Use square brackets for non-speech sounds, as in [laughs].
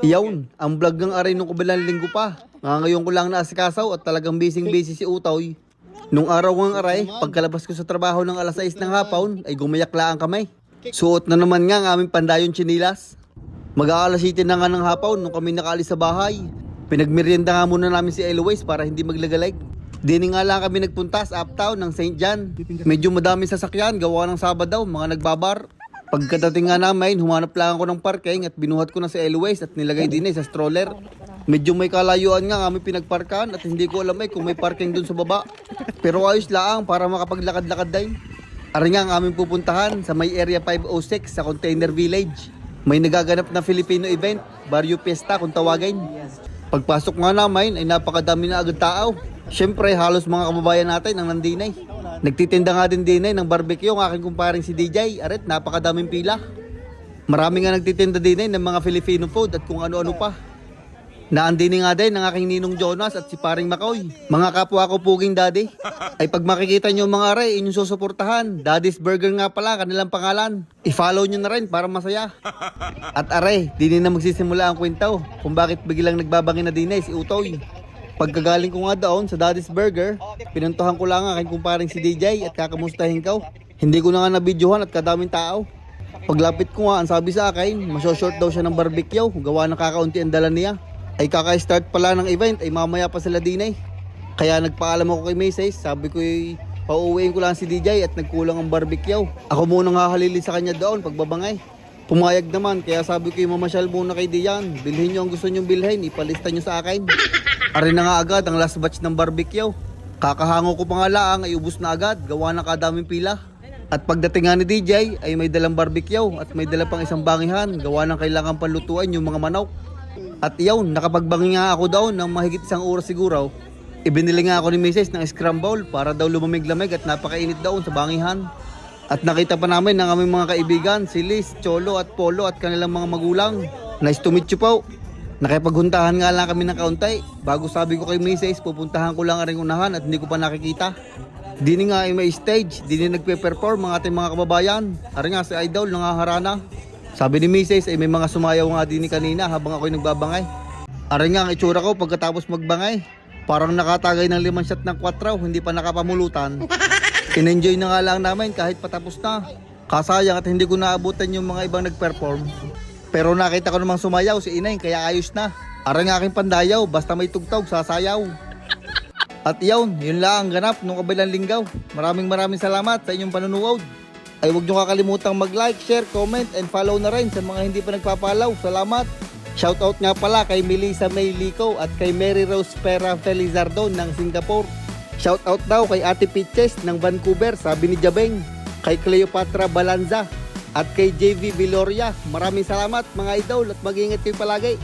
Iyawn, ang vlog ng aray nung kabilang linggo pa. Nga ngayon ko lang naasikasaw at talagang busy-busy si Utoy. Nung araw ng aray, pagkalabas ko sa trabaho ng alas 6 ng hapon, ay gumayak lang kami. Suot na naman nga ang aming pandayon chinilas. Mag-aalas 7 na nga ng hapon nung kami nakaalis sa bahay. Pinagmerienda nga muna namin si Eloise para hindi maglagalag. Dini nga lang kami nagpunta sa uptown ng St. John. Medyo madami sasakyan, gawa ng Sabado, mga nagbabar. Pagkadating nga namin, humanap lang ako ng parking at binuhat ko na si Eloise at nilagay din eh sa stroller. Medyo may kalayuan nga kami pinagparkan at hindi ko alam eh kung may parking dun sa baba. Pero ayos lang para makapaglakad-lakad din. Ari nga ang aming pupuntahan sa may Area 506 sa Container Village. May nagaganap na Filipino event, Barrio Fiesta kung tawagin. Pagpasok nga namin ay napakadami na agad tao. Siyempre halos mga kababayan natin ang nandinay. Nagtitinda nga din dinay ng barbecue ang aking kumparing si DJ. Aret, napakadaming pila. Marami nga nagtitinda dinay ng mga Filipino food at kung ano-ano pa. Naandini nga din ng aking ninong Jonas at si paring Makoy. Mga kapwa ko puging daddy. [laughs] Ay pag makikita nyo mga aray, inyong susuportahan. Daddy's Burger nga pala, kanilang pangalan. I-follow nyo na rin para masaya. [laughs] At aray, dini na magsisimula ang kwento kung bakit biglang nagbabangin na dinay si Utoy. Pagkagaling ko nga doon sa Daddy's Burger, pinuntuhan ko lang ang aking kumparing si DJ at kakamustahin ko. Hindi ko na nga nabidyohan at kadaming tao. Paglapit ko nga, ang sabi sa akin, maso-short daw siya ng barbecue, gawa ng kakaunti ang dala niya. Ay kaka-start pala ng event, ay mamaya pa sila din eh. Kaya nagpaalam ako kay Macy's, sabi ko eh, pauuwiin ko lang si DJ at nagkulang ang barbecue. Ako muna nga halili sa kanya doon pagbabangay. Pumayag naman, kaya sabi ko yung mamasyal muna kay Dian. Bilhin nyo ang gusto nyong bilhin, ipalista nyo sa akin. Ari na nga agad ang last batch ng barbecue. Kakahango ko pa nga ay ubus na agad, gawa ng kadaming pila. At pagdating nga ni DJ ay may dalang barbecue at may dala pang isang bangihan, gawa ng kailangan palutuan yung mga manok. At iyon, nakapagbangi nga ako daw ng mahigit isang oras siguro. Ibinili nga ako ni Mrs. ng scramble para daw lumamig-lamig at napakainit daw sa bangihan. At nakita pa namin ng aming mga kaibigan, si Liz, Cholo at Polo at kanilang mga magulang. Nice to meet you po. Nakipaghuntahan nga lang kami ng kaunti. Bago sabi ko kay Mrs. pupuntahan ko lang ang unahan at hindi ko pa nakikita. Dini nga ay may stage, dini nagpe-perform mga ating mga kababayan. Ari nga si Idol nangaharana. Sabi ni Mrs. ay may mga sumayaw nga din kanina habang ako'y nagbabangay. Ari nga ang itsura ko pagkatapos magbangay. Parang nakatagay ng limang shot ng 4, hindi pa nakapamulutan. [laughs] In-enjoy na nga lang namin kahit patapos na. Kasayang at hindi ko naabutan yung mga ibang nag-perform. Pero nakita ko namang sumayaw si Inay kaya ayos na. Ari nga aking pandayaw, basta may tugtog, sasayaw. At yun, yun lang ang ganap nung kabilang linggaw. Maraming maraming salamat sa inyong panunood. Ay huwag nyo kakalimutang mag-like, share, comment, and follow na rin sa mga hindi pa nagpapalaw. Salamat! Shoutout nga pala kay Melissa May Lico at kay Mary Rose Pera Felizardo ng Singapore. Shoutout daw kay Ate Pitches ng Vancouver, sabi ni Jabeng. Kay Cleopatra Balanza at kay JV Viloria. Maraming salamat mga idol at mag-ingat kayo palagi.